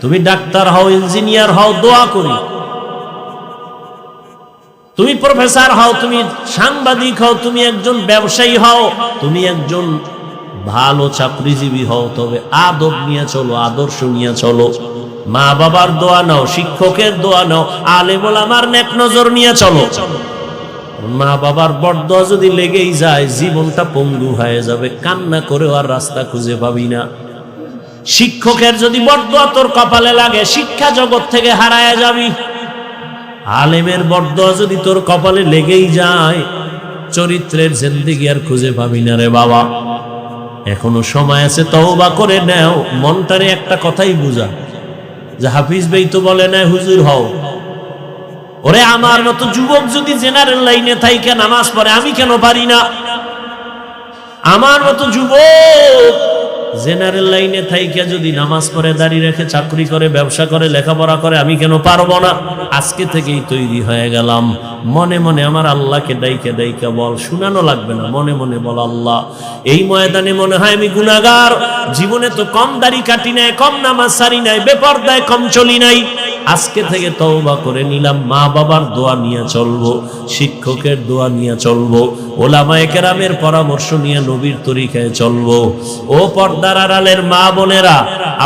তুমি ডাক্তার হও, ইঞ্জিনিয়ার হও, দোয়া করি। তুমি প্রফেসর হও, তুমি সাংবাদিক হও, তুমি একজন ব্যবসায়ী হও, তুমি একজন ভালো চাকরিজীবী হও, তবে আদব নিয়ে চলো, আদর্শ নিয়ে চলো। মা বাবার দোয়া নাও, শিক্ষকের দোয়া নাও আলেমুল আমার নেক নজর নিয়ে চলো। মা বাবার বরদোয়া যদি লেগেই যায়, জীবনটা পঙ্গু হয়ে যাবে, কান্না করেও আর রাস্তা খুঁজে পাবি না। শিক্ষকের যদি বরদোয়া তোর কপালে লাগে, শিক্ষা জগৎ থেকে হারায় যাবি। আলেমের বরদোয়া যদি তোর কপালে লেগেই যায়, চরিত্রের জিন্দিগি আর খুঁজে পাবি না রে বাবা। এখনও সময় আছে, তওবা করে নেও, মনটারে একটা কথাই বুঝা। যে হাফিজ ভাই তো বলে, না হুজুর হও। ওরে, আমার মতো যুবক যদি জেনারেল লাইনে থাইকে নামাজ পড়ে, আমি কেন পারি না? আমার মতো যুবক জেনারেল লাইনে থাইকে যদি নামাজ পড়ে দাঁড়িয়ে রেখে চাকরি করে, ব্যবসা করে, লেখাপড়া করে, আমি কেন পারব না? আজকে থেকেই তৈরি হয়ে গেলাম। মনে মনে আমার আল্লাহকে ডাইকে ডাইকে বল, শুনানো লাগবে না। মনে মনে বল, আল্লাহ, এই ময়দানে মনে হয় আমি গুনাগার জীবনে তো কম দাড়ি কাটি নাই, কম নামাজ সারি নাই, বেপরদায় কম চলি নাই। আজকে থেকে তওবা করে নিলাম, মা বাবার দোয়া নিয়ে চলবো, শিক্ষকের দোয়া নিয়ে চলবো, ওলামায়ে কেরামের পরামর্শ নিয়ে নবীর তরিকায় চলবো। ও পর্দার আড়ালের মা বোনেরা,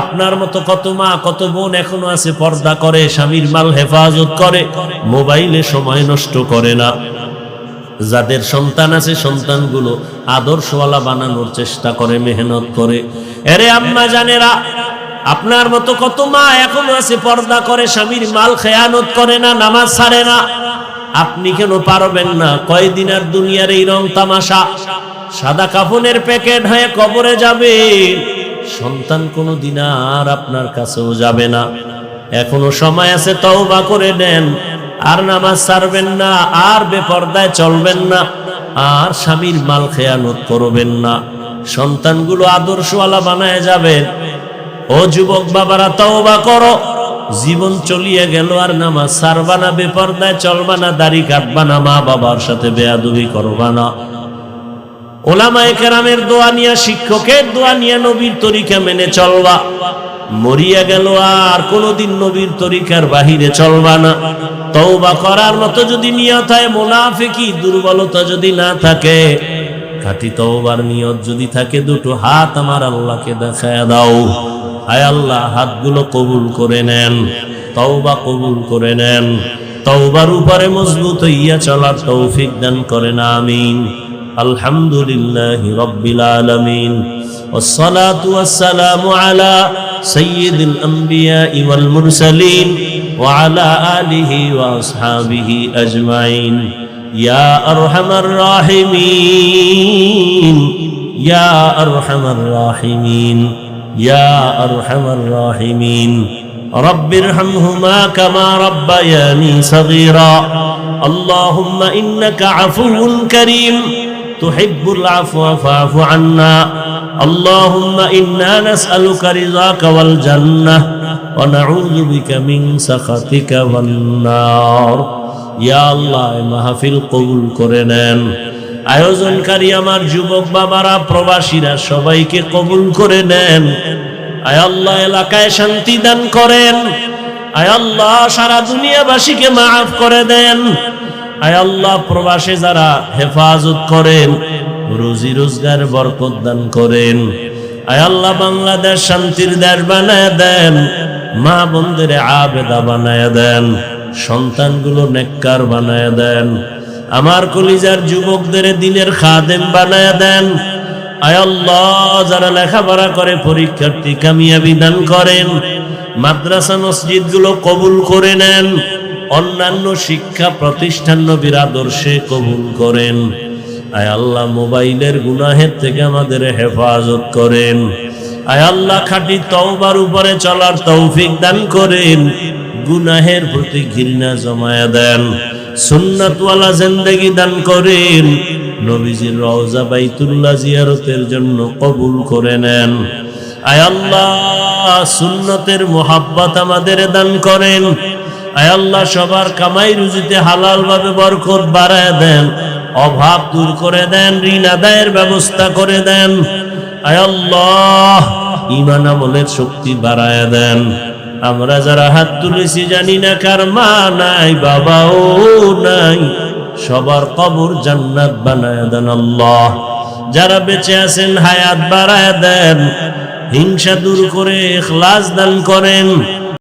আপনার মতো কত মা, কত বোন এখনও আছে, পর্দা করে, স্বামীর মাল হেফাজত করে, মোবাইলে সময় নষ্ট করে না। যাদের সন্তান আছে, সন্তানগুলো আদর্শওয়ালা বানানোর চেষ্টা করে, মেহনত করে। এরে আম্মা জানেরা, আপনার মতো কত মা এখনও আছে, পর্দা করে, স্বামীর মাল খেয়ানত করে না, নামাজ ছাড়ে না। আপনি কেন পারবেন না? কয়দিন আর দুনিয়ার এই রং তামাশা? সাদা কাফনের প্যাকেট হয়ে কবরে যাবে। সন্তান কোনো দিন আর আপনার কাছেও যাবে না। এখনও সময় আছে তওবা করে নেন। আর নামাজ ছাড়বেন না, আর বেপর্দায় চলবেন না, আর স্বামীর মাল খেয়ানত করবেন না। সন্তানগুলো আদর্শওয়ালা বানায় যাবেন ও যুবক বাবারা, তওবা করো। জীবন চলিয়ে গেল, আর নামাজ সারবা না, বেপর্দায় চলবা না, দাড়ি কাটবা না মা বাবার সাথে বেয়াদুবি করবা না। ওলামায়ে কেরামের দোয়া নিয়ে শিক্ষকের দোয়া নিয়ে নবীর তরিকা মেনে চলবা। মরিয়া গেল আর কোনোদিন নবীর তরিকার বাহিরে চলবা না। তওবা করার মতো যদি নিয়ত হয়, মোনাফেকি দুর্বলতা যদি না থাকে, খাটি তওবার নিয়ত যদি থাকে, দুটো হাত আমার আল্লাহকে দেখায় দাও। হায় আল্লাহ, হাতগুলো কবুল করে নেন, তওবা কবুল করে নেন। তওবার উপরে মজবুত হইয়া চলার তৌফিক দান করেন, আমিন। الحمد لله رب العالمين والصلاة والسلام على سيد الأنبياء والمرسلين وعلى آله وأصحابه أجمعين يا أرحم الراحمين يا أرحم الراحمين يا أرحم الراحمين رب ارحمهما كما ربياني صغيرا اللهم إنك عفو كريم تحب العفو فاعف عنا اللهم إنا نسألك رضاك والجنة ونعوذ بك من سخطك والنار يا الله মাহফিল কবুল করে নেন আয়োজনকারী আমার যুবক বাবারা প্রবাসীরা সবাইকে কবুল করে নেন আয় আল্লাহ এলাকায় শান্তি দান করেন আয় আল্লাহ সারা দুনিয়াবাসীকে মাফ করে দেন আয় আল্লাহ, প্রবাসে যারা হেফাজত করেন, রুজি রোজগার বরকত দান করেন। আয় আল্লাহ, বাংলাদেশ শান্তির দেশ বানায় দেন, মা বন্ধুরে আবেদা বানায় দেন, সন্তানগুলো নেককার বানায় দেন, আমার কলিজার যুবকদের দিনের খাদেম বানায় দেন। আয় আল্লাহ, যারা লেখাপড়া করে, পরীক্ষার্থী কামিয়াবি দান করেন, মাদ্রাসা মসজিদগুলো কবুল করে নেন অন্যান্য শিক্ষা প্রতিষ্ঠান নবীর আদর্শে কবুল করেন। আয় আল্লাহ, মোবাইলের গুনাহের থেকে আমাদের হেফাজত করেন। আয় আল্লাহ, খাটি তওবার উপরে চলার তৌফিক দান করেন। গুনাহের প্রতি ঘৃণা জমায়া দেন। সুন্নাতওয়ালা জিন্দেগি দান করেন। নবীজির রওজা বাইতুল্লাহ জিয়ারতের জন্য কবুল করে নেন। আয় আল্লাহ, সুন্নতের মোহাব্বত আমাদের দান করেন। আল্লাহ, সবার কামাই রুজিতে হালাল ভাবে বরকত বাড়ায় দেন, অভাব দূর করে দেন, ঋণ আদায়ের ব্যবস্থা করে দেন। আয় আল্লাহ ইমান আমলের শক্তি বাড়ায় দেন। আমরা যারা হাত তুলেছি জানি না কার মা নাই, বাবাও নাই, সবার কবর জান্নাত বানায় দেন আল্লাহ। যারা বেঁচে আছেন, হায়াত বাড়ায় দেন, হিংসা দূর করে ইখলাস দান করেন।